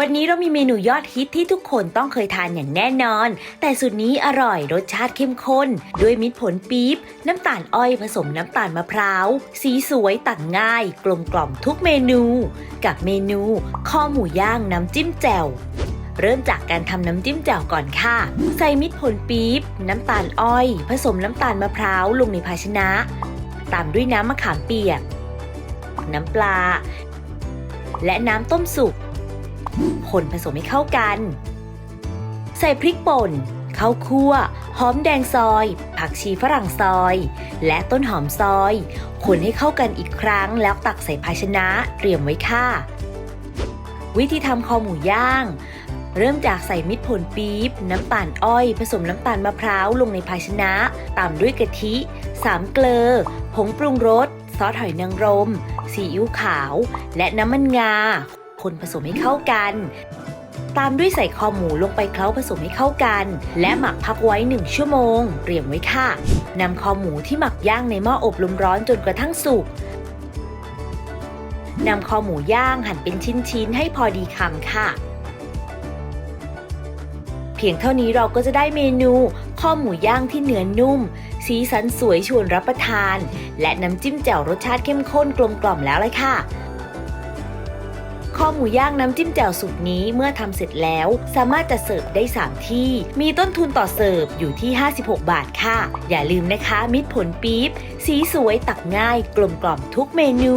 วันนี้เรามีเมนูยอดฮิตที่ทุกคนต้องเคยทานอย่างแน่นอน แต่สูตรนี้อร่อยรสชาติเข้มข้น ด้วยมิตรผลปี๊บ น้ำตาลอ้อยผสมน้ำตาลมะพร้าว สีสวยตักง่าย กลมกล่อมทุกเมนู กับเมนูข้อหมูย่างน้ำจิ้มแจ่วเริ่มจากการทำน้ำจิ้มแจ่วก่อนค่ะ ใส่มิตรผลปี๊บ น้ำตาลอ้อย ผสมน้ำตาลมะพร้าวลงในภาชนะ ตามด้วยน้ำมะขามเปียก น้ำปลา และน้ำต้มสุก คนผสมให้เข้ากัน ใส่พริกป่นข้าวคั่ว หอมแดงซอย ผักชีฝรั่งซอย และต้นหอมซอย คนให้เข้ากันอีกครั้งแล้วตักใส่ภาชนะเตรียมไว้ค่ะ วิธีทำคอหมูย่าง เริ่มจากใส่มิตรผลปี๊บ น้ำตาลอ้อย ผสมน้ำตาลมะพร้าวลงในภาชนะ ตามด้วยกะทิ สามเกลือ ผงปรุงรส ซอสหอยนางรม ซีอิ๊วขาว และน้ำมันงา คนผสมให้เข้ากัน ตามด้วยใส่คอหมูลงไปเคล้าผสมให้เข้ากัน และหมักพักไว้ 1 ชั่วโมง เตรียมไว้ค่ะนำคอหมูที่หมักย่างในหม้ออบลมร้อนจนกระทั่งสุกนำคอหมูย่างหั่นเป็นชิ้นๆให้พอดีคำค่ะ เพียงเท่านี้เราก็จะได้เมนูข้อหมูย่างที่เนื้อนุ่ม สีสันสวยชวนรับประทาน และน้ำจิ้มแจ่วรสชาติเข้มข้นกลมกล่อมแล้วเลยค่ะ ข้อหมูย่างน้ำจิ้มแจ่วสูตรนี้เมื่อทำเสร็จแล้ว สามารถจะเสิร์ฟได้ 3 ที่ มีต้นทุนต่อเสิร์ฟอยู่ที่ 56 บาทค่ะ อย่าลืมนะคะ มิตรผลปี๊บ สีสวยตักง่าย กลมกล่อมทุกเมนู